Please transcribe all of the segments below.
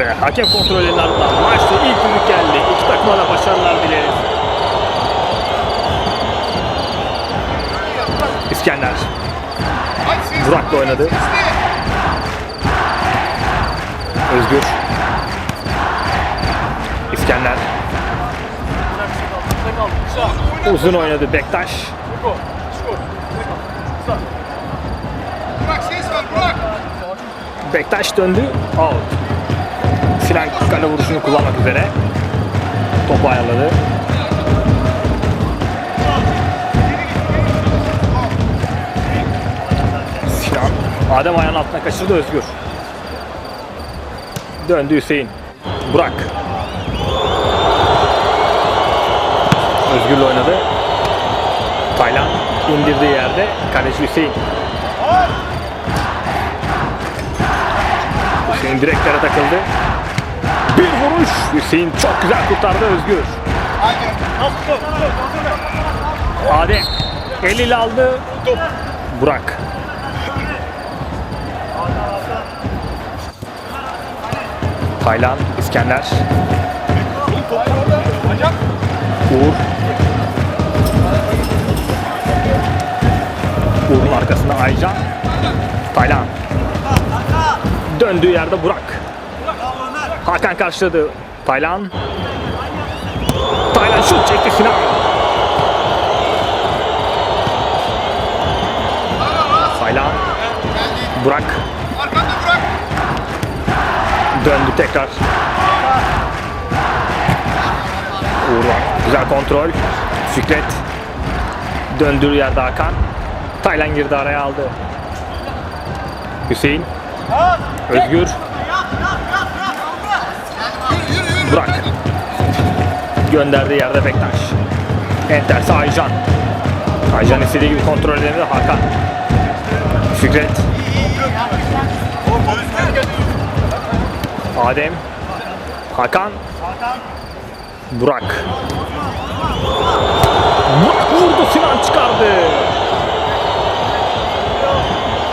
Ve hakem kontrolünün ardından maçta ilk düdük geldi. İki takıma da başarılar dileriz. İskender Burak'la oynadı. Özgür İskender Uzun oynadı Bektaş. Bektaş döndü. Out. Sinan kale vuruşunu kullanmak üzere. Topu ayarladı. Sinan. Adem ayağının altına kaçırdı Özgür. Döndü Hüseyin. Burak. Özgür'le oynadı. Taylan indirdiği yerde kaleci Hüseyin. Hüseyin direklere takıldı. Vuruş. Hüseyin çok güzel kurtardı Özgür. Adem eliyle aldı. Burak. Taylan, İskender. Uğur. Uğur'un arkasında Aycan. Taylan. Döndüğü yerde Burak. Hakan karşıladı. Taylan. Taylan şut çekti Sinan. Taylan. Burak. Arkanda Burak. Döndü tekrar. Uğur var. Güzel kontrol. Fikret. Döndüğü yerde Hakan. Taylan girdi araya aldı. Hüseyin. Özgür. Burak. Gönderdiği yerde Bektaş. Enterse Aycan. Aycan istediği gibi kontrol edemedi Hakan. Fikret. Adem. Hakan. Burak. Burak vurdu Sinan çıkardı.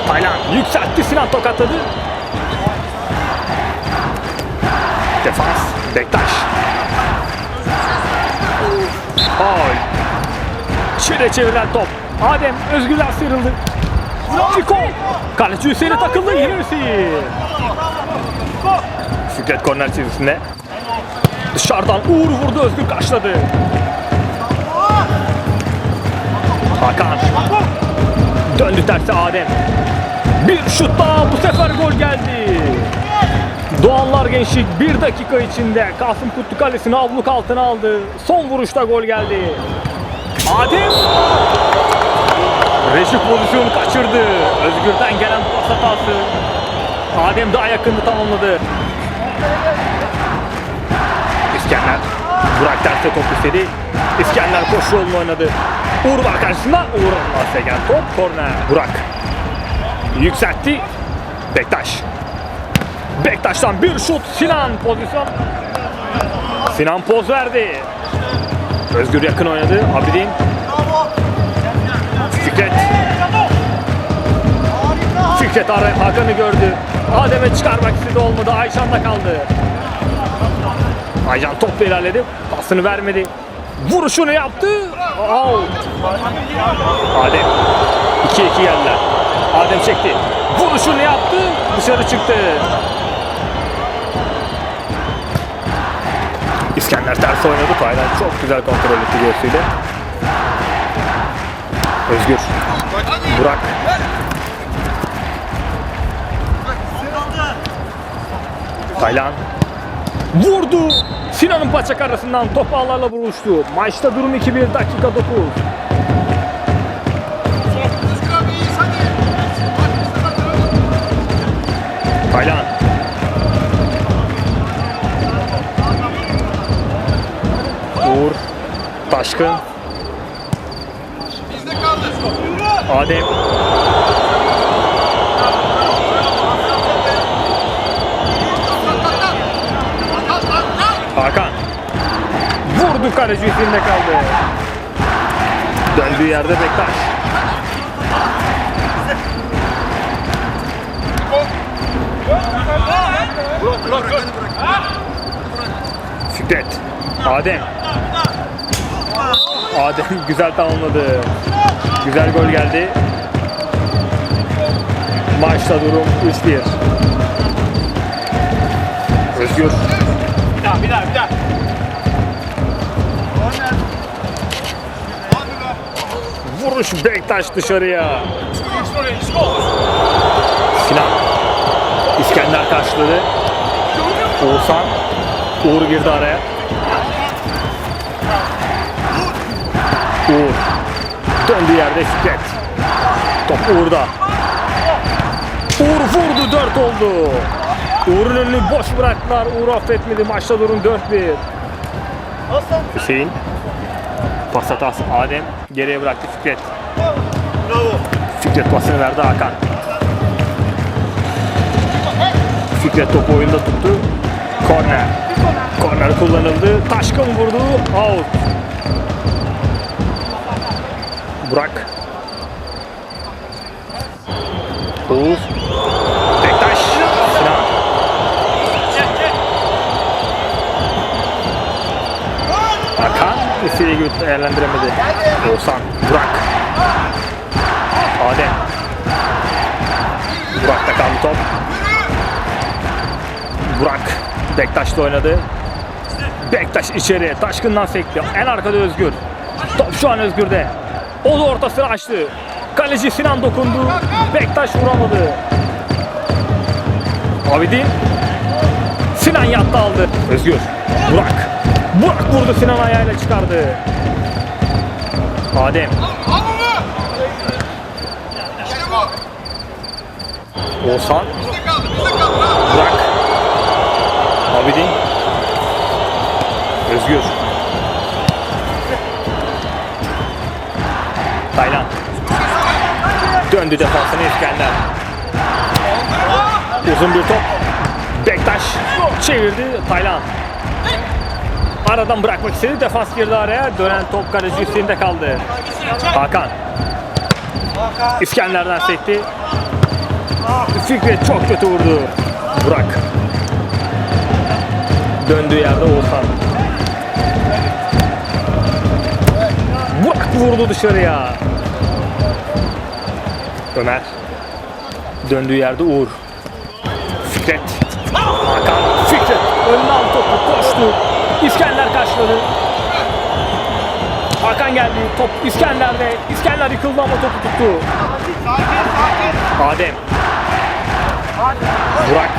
Taylan yükseltti Sinan tokatladı. Bektaş. Gol. Çile çevrilen top. Adem Özgürler sıyrıldı. Fiko. Kaleci Hüseyin'e takıldı yine Hüseyin. Fikret korner çizgisinde. Dışarıdan Uğur vurdu Özgür karşıladı. Hakan. Döndü tersi Adem. Bir şut daha bu sefer gol geldi. Doğanlar Gençlik bir dakika içinde Kasım Kutlu Kalesi'ni avluk altına aldı. Son vuruşta gol geldi. Adem Reşit pozisyonu kaçırdı. Özgür'den gelen pas hatası. Adem daha yakında tamamladı. İskender. Burak terse top istedi. İskender koşu yolunu oynadı. Uğur var karşısında. Pası gelen top korner. Burak. Yükseltti. Bektaş. Bektaş'tan bir şut. Sinan pozisyon. Sinan poz verdi. Özgür yakın oynadı. Abidin. Fikret. Fikret Hakan'ı gördü. Adem'e çıkarmak istedi olmadı. Ayşan'da kaldı. Aycan topla ilerledi. Pasını vermedi. Vuruşunu yaptı. Out. Adem. 2-2 geldiler. Adem çekti. Vuruşunu yaptı. Dışarı çıktı. İskender ters oynadı. Taylan çok güzel kontrol etti göğsüyle. Özgür. Burak. Taylan. Vurdu. Sinan'ın paçak arasından top ağlarla vuruştu. Maçta durum 2-1 dakika 9. Taylan. Uğur. Taşkın. Adem. Hakan. Vurdu kaleci üzerinde kaldı. Döndüğü yerde Bektaş. Burak. Fikret. Adem. Adem güzel tamamladı. Güzel gol geldi. Maçta durum 3-1. Özgür. Bir daha bir daha bir daha. Vuruş Bektaş dışarıya. Sinan. İskender karşıladı. Oğuzhan. Uğur girdi araya. Uğur. Döndüğü yerde Fikret. Top Uğur'da. Uğur vurdu 4 oldu. Uğur'un önünü boş bıraktılar. Uğur affetmedi. Maçta durum 4-1. Hüseyin. Pas hatası Adem. Geriye bıraktı Fikret. Bravo. Fikret pasını verdi Hakan. Fikret topu oyunda tuttu. Korner. Korner kullanıldı. Taşkın vurdu. Out. Burak. Oğuz. Bektaş. Sinan. Hakan istediği gibi değerlendiremedi. Oğuzhan. Burak. Adem. Burak'ta kaldı top. Burak Bektaş'ta oynadı. Bektaş içeriye taşkından sekti. En arkada Özgür. Top şu an Özgür'de. O da ortasını açtı. Kaleci Sinan dokundu. Bektaş vuramadı. Abidin. Sinan yattı aldı. Özgür. Burak. Burak vurdu Sinan ayağıyla çıkardı. Adem. Oğuzhan. Burak. Abidin. Özgür. Taylan. Döndü defansını İskender. Uzun bir top. Bektaş çevirdi Taylan. Aradan bırakmak istedi. Defans girdi araya. Dönen top kaleci Hüseyin'de kaldı. Hakan. İskender'den sekti. Fikret çok kötü vurdu. Burak. Döndüğü yerde Oğuzhan. Burak vurdu dışarıya. Ömer. Döndüğü yerde Uğur. Fikret. Hakan. Fikret. Aldı topu. Koştu. İskender karşıladı. Hakan geldi. Top İskender'de. İskender yıkıldı ama topu tuttu. Adem. Burak.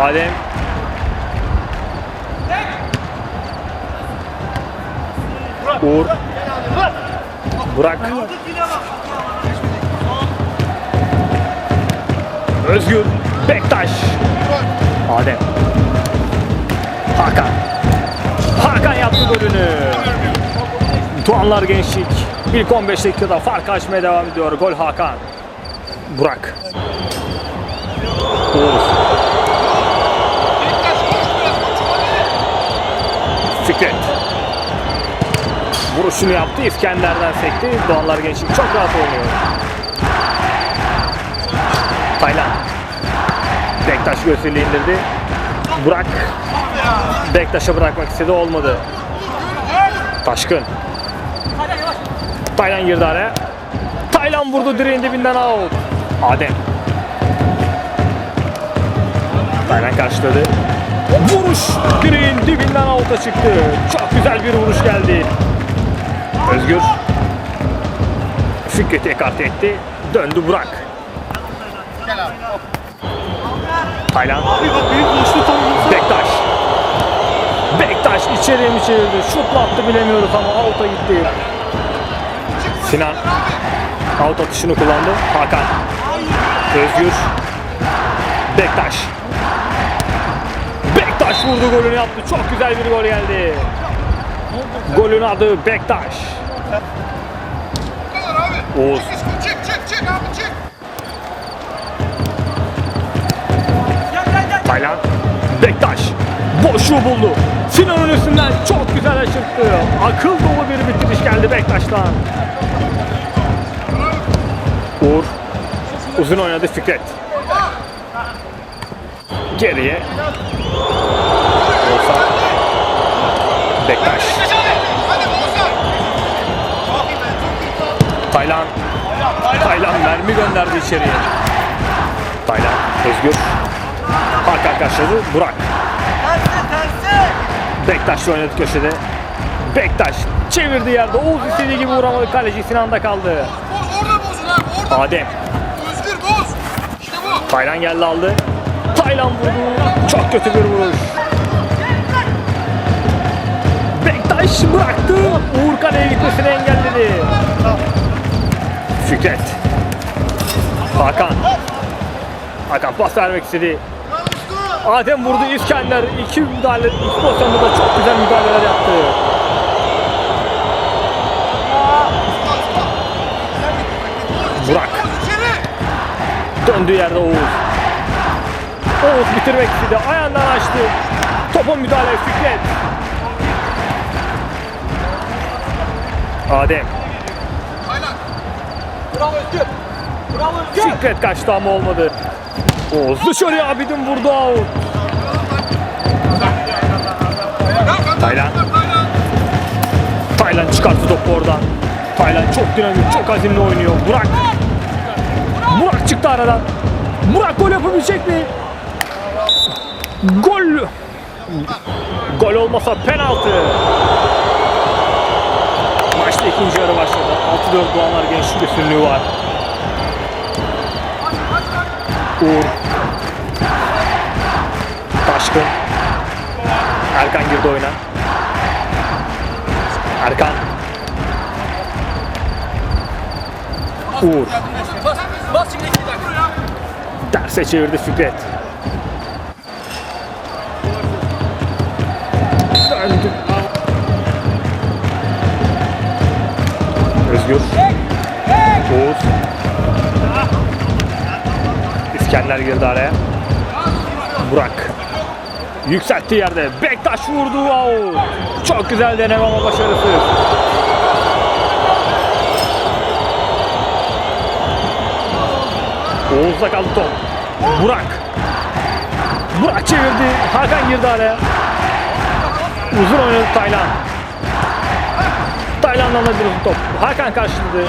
Adem. Uğur. Burak. Özgür. Bektaş. Adem. Hakan. Hakan yaptı golünü. Tuanlar Gençlik. İlk 15 dakikada fark açmaya devam ediyor. Gol Hakan. Burak. Uğur. Bektaş koş biraz koş. Hadi. Fikret. Vuruşunu yaptı. İskender'den sekti. Doğanlar Gençlik çok rahat oynuyor. Taylan. Bektaş göğsüyle indirdi. Burak. Bektaş'a bırakmak istedi. Olmadı. Taşkın. Taylan girdi araya. Taylan vurdu direğin dibinden out. Adem. Taylan karşıladı. Vuruş direğin dibinden out'a çıktı. Çok güzel bir vuruş geldi. Özgür. Fikret'i ekart etti. Döndü Burak. Taylan. Bektaş. Bektaş içeriye mi çevirdi? Şutla attı bilemiyoruz ama out'a gitti. Sinan. Out atışını kullandı. Hakan. Özgür. Bektaş. Vurdu golünü yaptı. Çok güzel bir gol geldi. Golün adı Bektaş. Oğuz. Çık çık çık abi çık. Taylan. Bektaş. Boşluğu buldu. Sinan'ın üstünden çok güzel aşırttı. Akıl dolu bir bitiriş geldi Bektaş'tan. Uğur. Uzun oynadı Fikret. Geriye. Olsa. Bektaş. Taylan. Taylan mermi gönderdi içeriye. Taylan. Özgür. Hakan karşıladı. Burak. Bektaş oynadı köşede. Bektaş çevirdi yerde. Oğuz istediği gibi vuramadı. Kaleci Sinan'da kaldı. Orada bozun abi orada. Adem. Özgür boz. İşte bu. Taylan geldi aldı. Taylan vurdu. Çok kötü bir vuruş. Bektaş bıraktı. Uğur kaleye gitmesini engelledi. Fikret. Hakan. Hakan pas vermek istedi. Adem vurdu İskender. İki müdahale, iki pozisyonda da çok güzel müdahaleler yaptı. Burak. Döndüğü yerde Oğuz. Oğuz bitirmek istedi. Ayağından açtı. Topa müdahale Fikret. Adem. Taylan. Fikret kaçtı ama olmadı. Oğuz dışarıya Abidin vurdu out. Taylan. Taylan. Taylan çıkarttı topu oradan. Taylan çok dinamik, çok azimli oynuyor. Burak. Burak çıktı aradan. Burak gol yapabilecek mi? Gol. Gol olmasa penaltı. Maçta ikinci yarı başladı. 6-4 Doğanlar gençlik üstünlüğü var. Uğur. Taşkın. Erkan girdi oyuna. Erkan. Uğur. Bas. Bas şimdi iki dakika. Terse çevirdi Fikret. Özgür. Oğuz. İskender girdi araya. Burak. Yükseltti yerde. Bektaş vurdu. Out. Çok güzel deneme ama başarısız. Oğuz'da kaldı top. Burak. Burak çevirdi. Hakan girdi araya. Uzun oynadı Taylan. Taylan'dan da bir uzun top. Hakan karşıladı.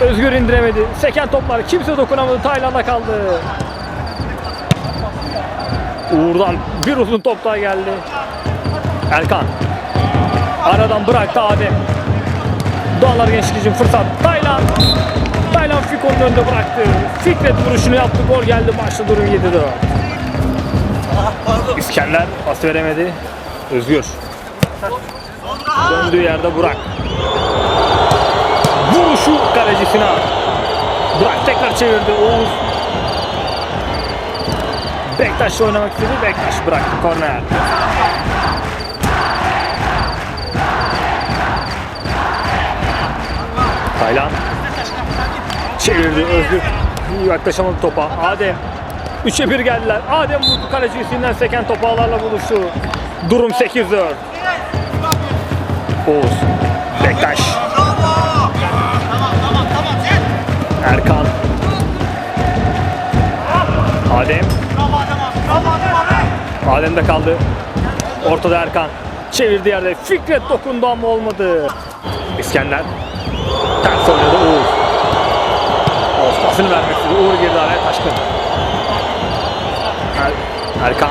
Özgür indiremedi. Seken toplar. Kimse dokunamadı. Taylan'da kaldı. Uğur'dan bir uzun top daha geldi. Erkan. Aradan bıraktı Adem. Doğanlar Gençlik için fırsat. Taylan. Taylan Fiko'nun önünde bıraktı. Fikret vuruşunu yaptı. Gol geldi. Maçta durum 7-4. İskender pas veremedi. Özgür. Döndüğü yerde Burak. Vuruşu kaleci Sinan. Burak tekrar çevirdi. Oğuz. Bektaş'la oynamak istedi. Bektaş bıraktı. Korner. Taylan. Çevirdi Özgür. Yaklaşamadı topa. Adem. 3'e 1 geldiler. Adem vurdu kaleci üstünden seken topu ağlarla buluştu. Durum 8-4. Oğuz. Bektaş. Erkan. Adem. Adem de kaldı. Ortada Erkan. Çevirdi yerde. Fikret dokundu ama olmadı. İskender. Ters oynadı Uğur. Oğuz pasını vermek istedi. Uğur girdi araya Taşkın. Er- Erkan.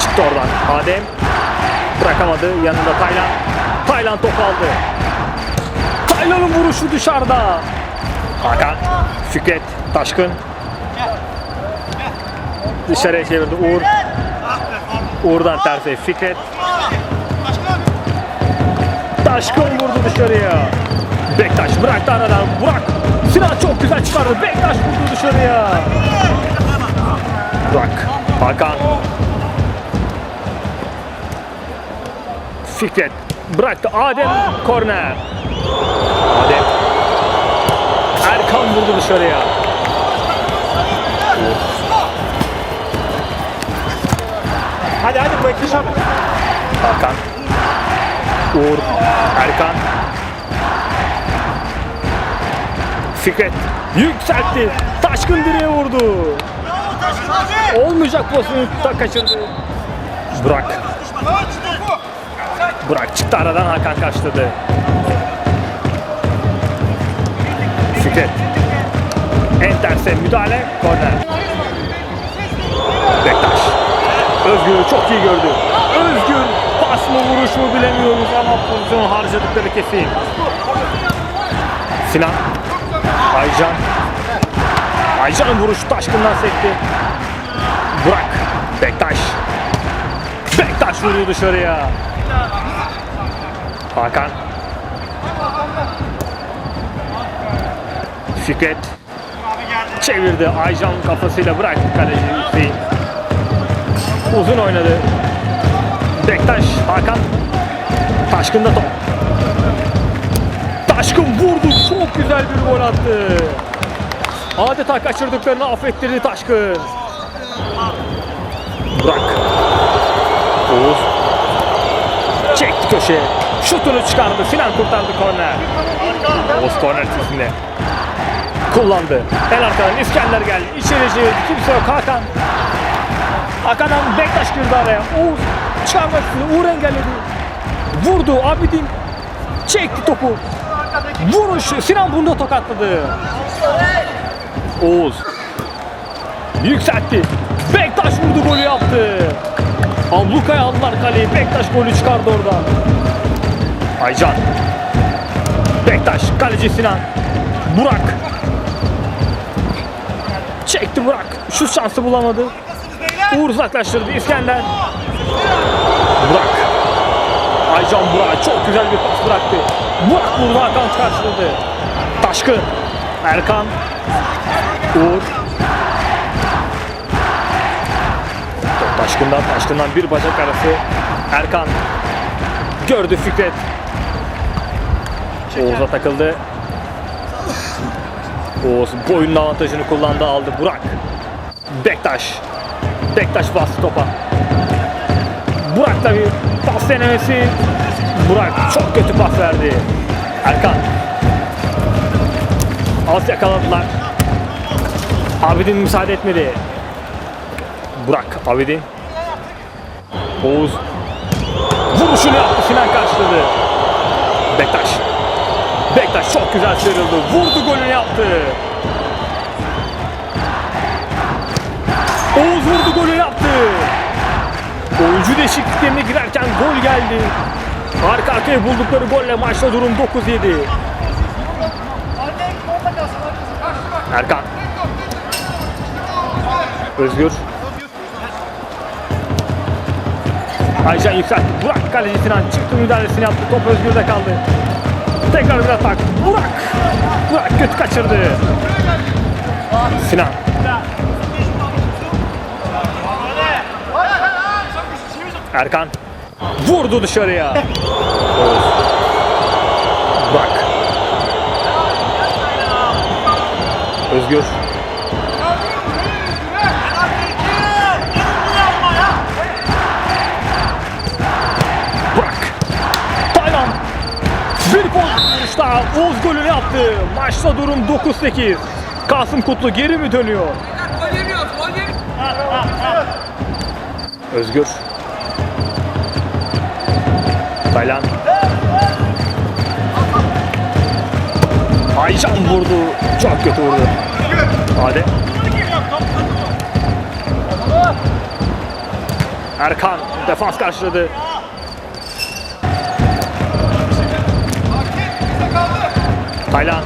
Çıktı oradan. Adem. Bırakamadı. Yanında Taylan. Taylan topu aldı. Taylan'ın vuruşu dışarıda. Hakan. Fikret. Taşkın. Dışarıya çevirdi Uğur. Uğur'dan terse Fikret. Taşkın vurdu dışarıya. Bektaş bıraktı aradan. Burak. Sinan çok güzel çıkardı. Bektaş vurdu dışarıya. Burak. Hakan. Fikret. Bıraktı. Adem korner. Adem. Erkan vurdu dışarıya. Hadi hadi Bektaş abi. Hakan. Uğur. Erkan. Fikret. Yükseltti. Taşkın direğe vurdu. Olmayacak pozisyonu kaçırdı. Burak. Burak çıktı aradan Hakan karşıladı. Fikret. Enterse müdahale. Korner. Bektaş. Özgür'ü çok iyi gördü. Özgür pas mı vuruş mu bilemiyoruz ama pozisyon harcadıkları kesin. Sinan. Aycan. Aycan'ın vuruşu taşkından sekti. Burak. Bektaş. Bektaş vurdu dışarıya. Hakan. Fikret. Çevirdi. Aycan kafasıyla bıraktı kaleci Hüseyin. Uzun oynadı. Bektaş, Hakan. Taşkın'da top. Taşkın vurdu. Çok güzel bir gol attı. Adeta kaçırdıklarını affettirdi Taşkın. Burak. Oğuz. Çekti köşeye. Şutunu çıkardı. Sinan kurtardı korner. Oğuz korner çizgisinde. Kullandı. En arkadan İskender geldi. İçeri çevirdi. Kimse yok. Hakan. Hakan'dan Bektaş girdi araya. Oğuz çıkarmak istedi. Uğur engelledi. Vurdu. Abidin çekti topu. Vuruş. Sinan bunda tokatladı. Oğuz. Yükseltti. Bektaş vurdu golü yaptı. Ablukaya aldılar kaleyi. Bektaş golü çıkardı oradan. Aycan. Bektaş. Kaleci Sinan. Burak. Çekti Burak. Şu şansı bulamadı. Uğur uzaklaştırdı İskender. Burak. Aycan Burak çok güzel bir pas bıraktı. Burak vurdu Hakan karşıladı. Taşkın. Erkan. Uğur. Taşkın'dan Taşkın'dan bir bacak arası. Erkan. Gördü Fikret. Oğuz'a takıldı. Oğuz boyunun avantajını kullandı aldı Burak. Bektaş. Bektaş bastı topa. Burak'la bir pas denemesi. Burak çok kötü pas verdi. Erkan. Az yakaladılar. Abidin müsaade etmedi. Burak, Abidin. Oğuz. Vuruşunu yaptı Sinan karşıladı. Bektaş. Bektaş çok güzel sıyrıldı. Vurdu golünü yaptı. Oğuz vurdu golü yaptı. Oyuncu değişikliklerine girerken gol geldi. Arka arkaya buldukları golle maçta durum 9-7. Erkan. Özgür. Aycan yükseltti. Burak kaleci Sinan çıktı müdahalesini yaptı. Top Özgür'de kaldı. Tekrar bir atak. Burak. Burak kötü kaçırdı. Sinan. Erkan. Vurdu dışarıya. Burak. Özgür. Vuruşta Oğuz golünü yaptı. Maçta durum 9-8. Kasım Kutlu geri mi dönüyor? Özgür. Taylan. Aycan vurdu. Çok kötü vurdu. Hadi. Erkan defans karşıladı. Taylan.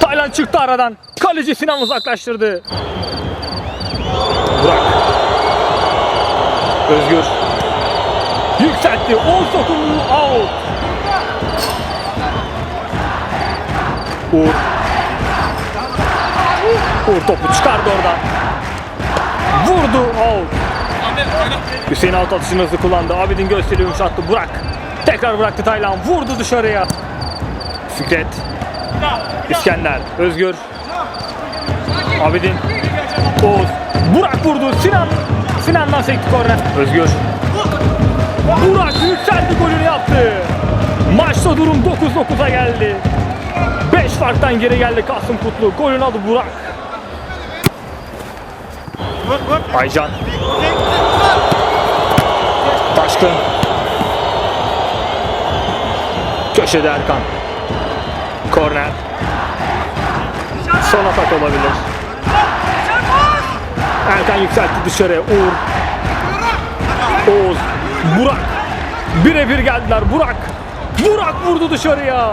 Taylan çıktı aradan. Kaleci Sinan uzaklaştırdı. Burak. Özgür. Yükseltti. Oğuz dokundu. Out. Uğur. Uğur topu çıkardı oradan. Vurdu. Out. Hüseyin alt atışını hızlı kullandı. Abidin gösteri yumuşattı. Burak. Tekrar bıraktı Taylan. Vurdu dışarıya. Fikret. İskender. Özgür. Abidin. Oğuz. Burak vurdu. Sinan. Sinan'dan sekti korner. Özgür. Burak yükseldi golünü yaptı. Maçta durum 9-9'a geldi. 5 farktan geri geldi Kasım Kutlu. Golün adı Burak. Aycan. Taşkın. Köşede Erkan. Korner. Son atak olabilir. Erkan yükseltti dışarıya. Uğur. Oğuz. Burak. Birebir geldiler. Burak. Burak vurdu dışarıya.